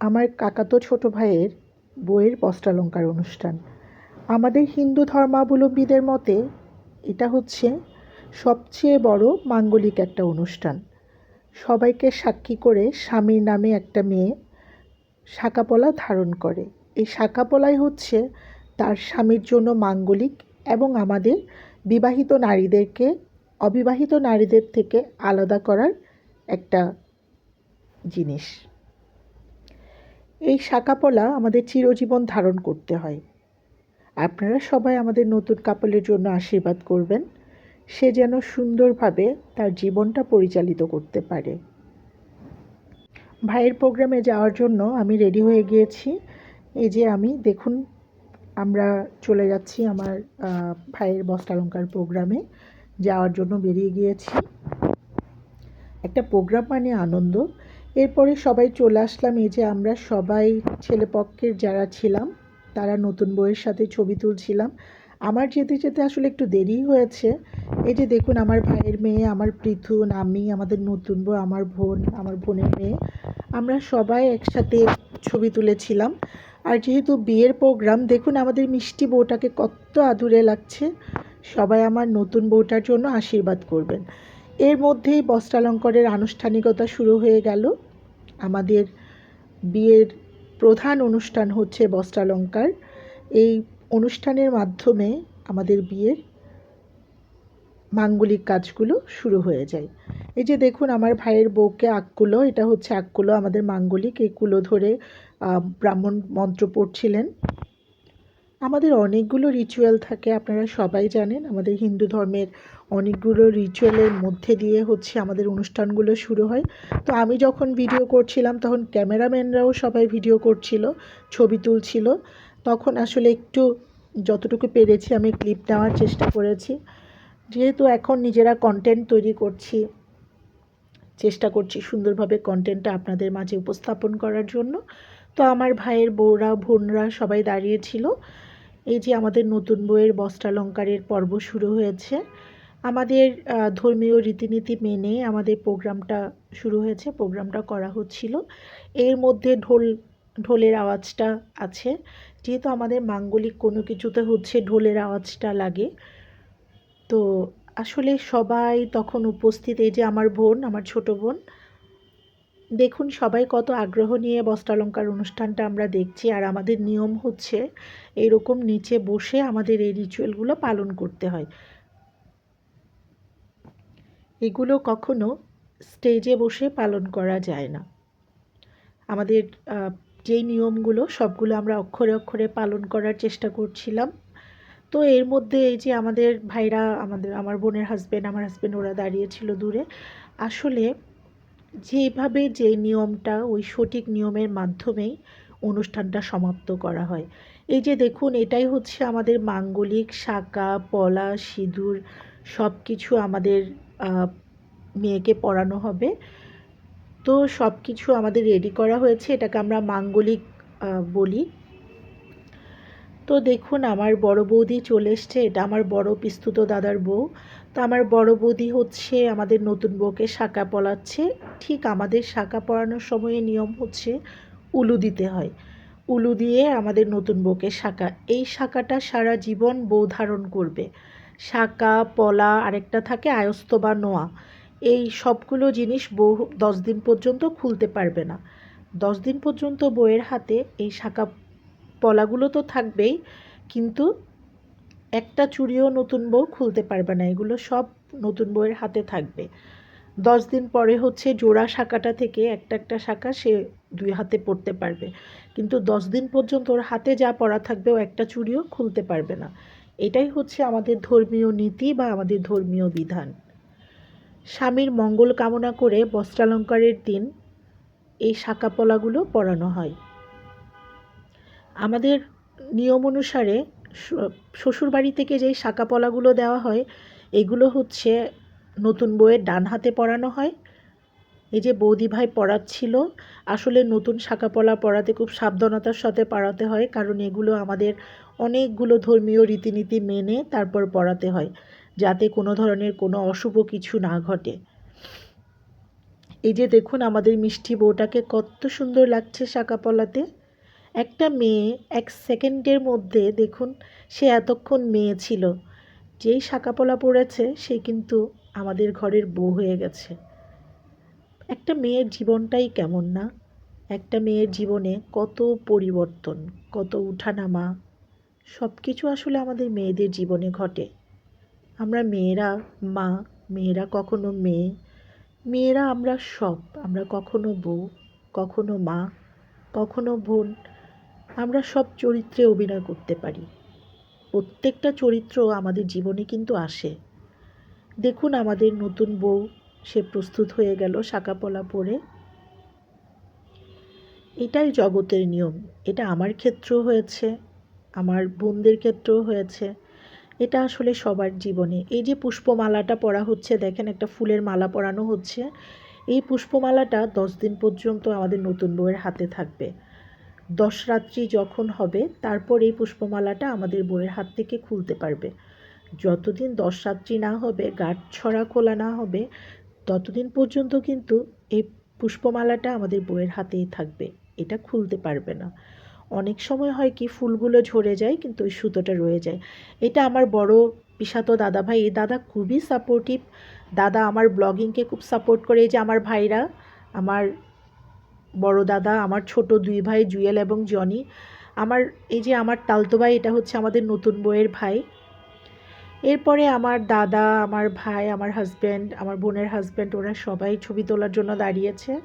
আমার কাকাতো ছোট ভাইয়ের বইয়ের বস্ত্রালঙ্কার অনুষ্ঠান। আমাদের হিন্দু ধর্মাবলম্বীদের মতে এটা হচ্ছে সবচেয়ে বড় মাঙ্গলিক একটা অনুষ্ঠান। সবাইকে সাক্ষী করে স্বামীর নামে একটা মেয়ে শাঁকাপলা ধারণ করে। এই শাঁকাপলাই হচ্ছে তার স্বামীর জন্য মাঙ্গলিক এবং আমাদের বিবাহিত নারীদেরকে, অবিবাহিত নারীদের থেকে আলাদা করার একটা জিনিস। এই শাঁকাপলা আমাদের চিরজীবন ধারণ করতে হয়। আপনারা সবাই আমাদের নতুন কাপলের জন্য আশীর্বাদ করবেন। সে যেন সুন্দরভাবে তার জীবনটা পরিচালিত করতে পারে। ভাইয়ের প্রোগ্রামে যাওয়ার জন্য আমি রেডি হয়ে গিয়েছি। এই যে আমি, দেখুন, আমরা চলে যাচ্ছি আমার ভাইয়ের বস্ত্রালঙ্কার প্রোগ্রামে। যাওয়ার জন্য বেরিয়ে গিয়েছি। একটা প্রোগ্রাম মানে আনন্দ। এরপরে সবাই চলে আসলাম এই যে আমরা সবাই ছেলেপক্ষের যারা ছিলাম, তারা নতুন বইয়ের সাথে ছবি তুলছিলাম। আমার যেতে যেতে আসলে একটু দেরি হয়েছে। এই যে দেখুন আমার ভাইয়ের মেয়ে, আমার পৃথুন, আমি, আমাদের নতুন বউ, আমার বোন, আমার বোনের মেয়ে, আমরা সবাই একসাথে ছবি তুলেছিলাম। আর যেহেতু বিয়ের প্রোগ্রাম, দেখুন আমাদের মিষ্টি বউটাকে কত আদুরে লাগছে। সবাই আমার নতুন বউটার জন্য আশীর্বাদ করবেন। এর মধ্যেই বস্ত্রালঙ্কারের আনুষ্ঠানিকতা শুরু হয়ে গেল। আমাদের বিয়ের প্রধান অনুষ্ঠান হচ্ছে বস্ত্রালঙ্কার। এই অনুষ্ঠানের মাধ্যমে আমাদের বিয়ের মাঙ্গলিক কাজগুলো শুরু হয়ে যায়। এই যে দেখুন, আমার ভাইয়ের বউকে আক্কুলো এটা হচ্ছে আক্কুলো আমাদের মাঙ্গলিক। এই কুলো ধরে ব্রাহ্মণ মন্ত্র পড়ছিলেন। আমাদের অনেকগুলো রিচুয়াল থাকে, আপনারা সবাই জানেন। আমাদের হিন্দু ধর্মের অনেকগুলো রিচুয়ালের মধ্যে দিয়ে হচ্ছে আমাদের অনুষ্ঠানগুলো শুরু হয়। তো আমি যখন ভিডিও করছিলাম, তখন ক্যামেরাম্যানরাও সবাই ভিডিও করছিল, ছবি তুলছিল। তখন আসলে একটু যতটুকু পেরেছি আমি ক্লিপ নেওয়ার চেষ্টা করেছি। যেহেতু এখন নিজেরা কন্টেন্ট তৈরি করছি, চেষ্টা করছি সুন্দরভাবে কন্টেন্টটা আপনাদের মাঝে উপস্থাপন করার জন্য। তো আমার ভাইয়ের বউরা, বোনরা সবাই দাঁড়িয়েছিল এই যে আমাদের নতুন বইয়ের বস্ত্রালঙ্কারের পর্ব শুরু হয়েছে, আমাদের ধর্মীয় রীতিনীতি মেনে আমাদের প্রোগ্রামটা শুরু হয়েছে, প্রোগ্রামটা করা হচ্ছিল। এর মধ্যে ঢোল, ঢোলের আওয়াজটা আছে। যেহেতু আমাদের মাঙ্গলিক কোনো কিছুতে হচ্ছে ঢোলের আওয়াজটা লাগে। তো আসলে সবাই তখন উপস্থিত, এই যে আমার বোন, আমার ছোট বোন দেখুন, সবাই কত আগ্রহ নিয়ে বস্ত্রালঙ্কার অনুষ্ঠানটা আমরা দেখছি আর আমাদের নিয়ম হচ্ছে এরকম নিচে বসে আমাদের এই রিচুয়ালগুলো পালন করতে হয়। এগুলো কখনো স্টেজে বসে পালন করা যায় না। আমাদের যেই নিয়মগুলো, সবগুলো আমরা অক্ষরে অক্ষরে পালন করার চেষ্টা করছিলাম। তো এর মধ্যে এই যে আমাদের ভাইরা, আমাদের, আমার বোনের হাজব্যান্ড আমার হাজব্যান্ড ওরা দাঁড়িয়েছিল দূরে। আসলে যেভাবে যে নিয়মটা, ওই সঠিক নিয়মের মাধ্যমেই অনুষ্ঠানটা সমাপ্ত করা হয়। এই যে দেখুন, এটাই হচ্ছে আমাদের মাঙ্গলিক শাঁকা পলা, সিঁদুর সব কিছু আমাদের মেয়েকে পরানো হবে। তো সব কিছু আমাদের রেডি করা হয়েছে, এটাকে আমরা মাঙ্গলিক বলি। তো দেখুন, আমার বড় বৌদি চলে এসছে, এটা আমার বড় পিস্তুত দাদার বউ। তো আমার বড় বৌদি হচ্ছে আমাদের নতুন বউকে শাঁকা পলাচ্ছে ঠিক আমাদের শাঁকা পড়ানোর সময়ে নিয়ম হচ্ছে উলু দিতে হয়। উলু দিয়ে আমাদের নতুন বউকে শাঁকা। এই শাঁকাটা সারা জীবন বউ ধারণ করবে। শাঁকা, পলা, আরেকটা থাকে আয়স্ত বা নোয়া। এই সবগুলো জিনিস বউ দশ দিন পর্যন্ত খুলতে পারবে না। দশ দিন পর্যন্ত বউয়ের হাতে এই শাঁকা পলাগুলো তো থাকবেই, কিন্তু একটা চুড়িও নতুন বউ খুলতে পারবে না, এগুলো সব নতুন বউয়ের হাতে থাকবে। দশ দিন পরে হচ্ছে জোড়া শাখাটা থেকে একটা একটা শাখা সে দুই হাতে পড়তে পারবে। কিন্তু দশ দিন পর্যন্ত ওর হাতে যা পড়া থাকবে ও একটা চুড়িও খুলতে পারবে না। এটাই হচ্ছে আমাদের ধর্মীয় নীতি বা আমাদের ধর্মীয় বিধান। স্বামীর মঙ্গল কামনা করে বস্ত্রালঙ্কারের দিন এই শাখা পলাগুলো পরানো হয়। আমাদের নিয়ম অনুসারে শ্বশুরবাড়ি থেকে যেই শাঁকা পলাগুলো দেওয়া হয়, এগুলো হচ্ছে নতুন বউয়ের ডান হাতে পরানো হয়। এই যে বৌদি ভাই পড়াচ্ছিল, আসলে নতুন শাঁকা পলা পরাতে খুব সাবধানতার সাথে পড়াতে হয়, কারণ এগুলো আমাদের অনেকগুলো ধর্মীয় রীতিনীতি মেনে তারপর পড়াতে হয়, যাতে কোনো ধরনের কোনো অশুভ কিছু না ঘটে। এই যে দেখুন আমাদের মিষ্টি বউটাকে কত সুন্দর লাগছে শাঁকা পলাতে একটা মেয়ে এক সেকেন্ডের মধ্যে দেখুন সে এতক্ষণ মেয়ে ছিল। যেই শাঁকাপলা পড়েছে, সে কিন্তু আমাদের ঘরের বউ হয়ে গেছে। একটা মেয়ের জীবনটাই কেমন না? একটা মেয়ের জীবনে কত পরিবর্তন, কত উঠানামা সব কিছু আসলে আমাদের মেয়েদের জীবনে ঘটে। আমরা মেয়েরা মা, মেয়েরা কখনো মেয়ে, মেয়েরা আমরা সব। আমরা কখনো বউ, কখনো মা, কখনো বোন আমরা সব চরিত্রে অভিনয় করতে পারি। প্রত্যেকটা চরিত্র আমাদের জীবনে কিন্তু আসে। দেখুন আমাদের নতুন বউ, সে প্রস্তুত হয়ে গেল শাঁকাপলা পরে। এটাই জগতের নিয়ম। এটা আমার ক্ষেত্রেও হয়েছে, আমার বোনদের ক্ষেত্রেও হয়েছে। এটা আসলে সবার জীবনে। এই যে পুষ্পমালাটা পরা হচ্ছে, দেখেন একটা ফুলের মালা পরানো হচ্ছে। এই পুষ্পমালাটা দশ দিন পর্যন্ত আমাদের নতুন বউয়ের হাতে থাকবে। দশ রাত্রি যখন হবে, তারপর এই পুষ্পমালাটা আমাদের বউয়ের হাত থেকে খুলতে পারবে। যতদিন দশ রাত্রি না হবে গাঁট ছড়া খোলা না হবে, ততদিন পর্যন্ত কিন্তু এই পুষ্পমালাটা আমাদের বউয়ের হাতেই থাকবে। এটা খুলতে পারবে না। অনেক সময় হয় কি, ফুলগুলো ঝরে যায়, কিন্তু ওই সুতোটা রয়ে যায়। এটা আমার বড় পিসাতো দাদা ভাই এই দাদা খুবই সাপোর্টিভ দাদা আমার ব্লগিংকে খুব সাপোর্ট করে। এই যে আমার ভাইরা, আমার বড় দাদা, আমার ছোট দুই ভাই জুয়েল এবং জনি। আমার, এই যে আমার তালতো ভাই, এটা হচ্ছে আমাদের নতুন বইয়ের ভাই। এরপরে আমার দাদা, আমার ভাই, আমার হাজব্যান্ড আমার বোনের হাজব্যান্ড ওরা সবাই ছবি তোলার জন্য দাঁড়িয়েছে।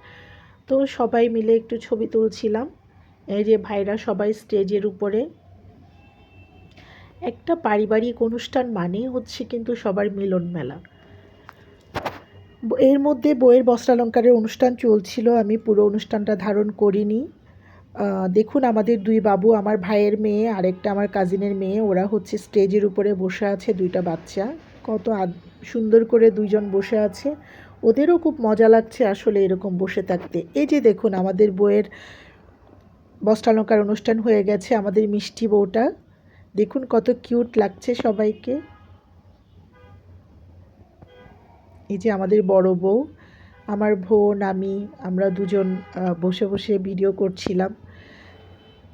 তো সবাই মিলে একটু ছবি তুলছিলাম। এই যে ভাইরা সবাই স্টেজের উপরে। একটা পারিবারিক অনুষ্ঠান মানেই হচ্ছে কিন্তু সবার মিলন মেলা এর মধ্যে বইয়ের বস্ত্রালঙ্কারের অনুষ্ঠান চলছিল, আমি পুরো অনুষ্ঠানটা ধারণ করিনি। দেখুন আমাদের দুই বাবু, আমার ভাইয়ের মেয়ে, আরেকটা আমার কাজিনের মেয়ে, ওরা হচ্ছে স্টেজের উপরে বসে আছে, দুইটা বাচ্চা। কত সুন্দর করে দুইজন বসে আছে। ওদেরও খুব মজা লাগছে আসলে এরকম বসে থাকতে। এই যে দেখুন আমাদের বইয়ের বস্ত্রালঙ্কার অনুষ্ঠান হয়ে গেছে, আমাদের মিষ্টি বউটা। দেখুন কত কিউট লাগছে সবাইকে। এই যে আমাদের বড় বউ, আমার বোন, আমি, আমরা দুজন বসে বসে ভিডিও করছিলাম।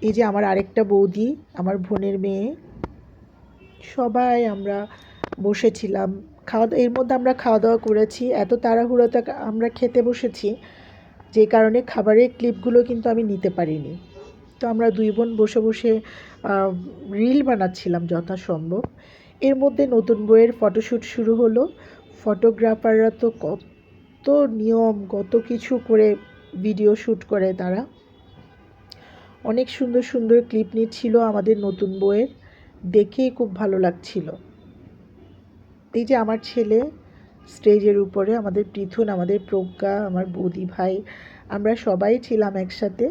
এই যে আমার আরেকটা বৌদি, আমার বোনের মেয়ে, সবাই আমরা বসেছিলাম। খাওয়া এর মধ্যে আমরা খাওয়া দাওয়া করেছি, এত তাড়াহুড়োতে আমরা খেতে বসেছি, যে কারণে খাবারের ক্লিপগুলো কিন্তু আমি নিতে পারিনি। তো আমরা দুই বোন বসে বসে রিল বানাচ্ছিলাম যথাসম্ভব। এর মধ্যে নতুন বইয়ের ফটোশ্যুট শুরু হলো। ফটোগ্রাফাররা তো কত নিয়ম, কত কিছু করে ভিডিও শ্যুট করে তারা। অনেক সুন্দর সুন্দর ক্লিপ নিচ্ছিল আমাদের নতুন বইয়ের দেখেই খুব ভালো লাগছিল। এই যে আমার ছেলে স্টেজের উপরে, আমাদের পৃথুন, আমাদের প্রজ্ঞা, আমার বৌদি ভাই, আমরা সবাই ছিলাম একসাথে।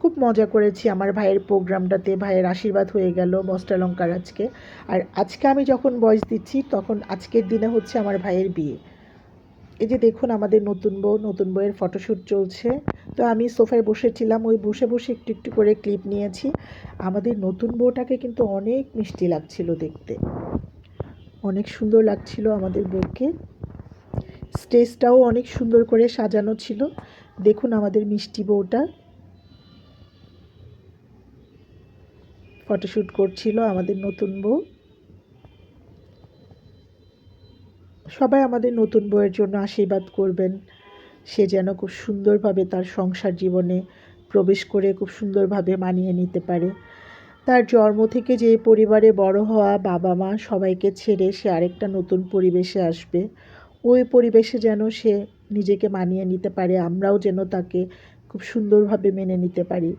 খুব মজা করেছি আমার ভাইয়ের প্রোগ্রামটাতে। ভাইয়ের আশীর্বাদ হয়ে গেল বস্ত্রালঙ্কার আজকে আর আজকে আমি যখন বয়স দিচ্ছি, তখন আজকের দিনে হচ্ছে আমার ভাইয়ের বিয়ে। এই যে দেখুন আমাদের নতুন বউ, নতুন বউয়ের ফটোশ্যুট চলছে। তো আমি সোফায় বসেছিলাম, ওই বসে বসে একটু একটু করে ক্লিপ নিয়েছি। আমাদের নতুন বউটাকে কিন্তু অনেক মিষ্টি লাগছিল দেখতে। অনেক সুন্দর লাগছিল আমাদের বউকে। স্টেজটাও অনেক সুন্দর করে সাজানো ছিল। দেখুন আমাদের মিষ্টি বউটা। ফটোশ্যুট করছিল আমাদের নতুন বউ। সবাই আমাদের নতুন বউয়ের জন্য আশীর্বাদ করবেন। সে যেন খুব সুন্দরভাবে তার সংসার জীবনে প্রবেশ করে খুব সুন্দরভাবে মানিয়ে নিতে পারে। তার জন্ম থেকে যে পরিবারে বড় হওয়া বাবা মা সবাইকে ছেড়ে সে আরেকটা নতুন পরিবেশে আসবে। ওই পরিবেশে যেন সে নিজেকে মানিয়ে নিতে পারে। আমরাও যেন তাকে খুব সুন্দরভাবে মেনে নিতে পারি।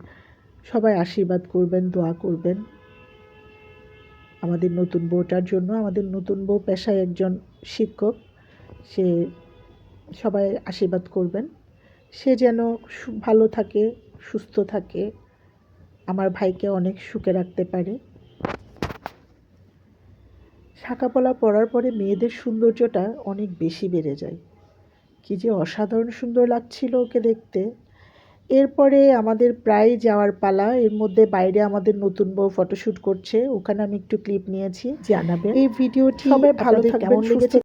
সবাই আশীর্বাদ করবেন, দোয়া করবেন। আমাদের নতুন বউটার জন্য, আমাদের নতুন বউ পেশায় একজন শিক্ষক, সে সবাই আশীর্বাদ করবেন। সে যেন ভালো থাকে, সুস্থ থাকে, আমার ভাইকে অনেক সুখে রাখতে পারে। শাঁকাপলা পড়ার পরে মেয়েদের সৌন্দর্যটা অনেক বেশি বেড়ে যায়। কি যে অসাধারণ সুন্দর লাগছিল ওকে দেখতে। এরপরে আমাদের প্রায় যাওয়ার পালা। এর মধ্যে বাইরে আমাদের নতুন বউ ফটোশুট করছে। ওখানে আমি একটু ক্লিপ নিয়েছি জানাবে। এই ভিডিওটি সবাই ভালো থাকবেন সুস্থ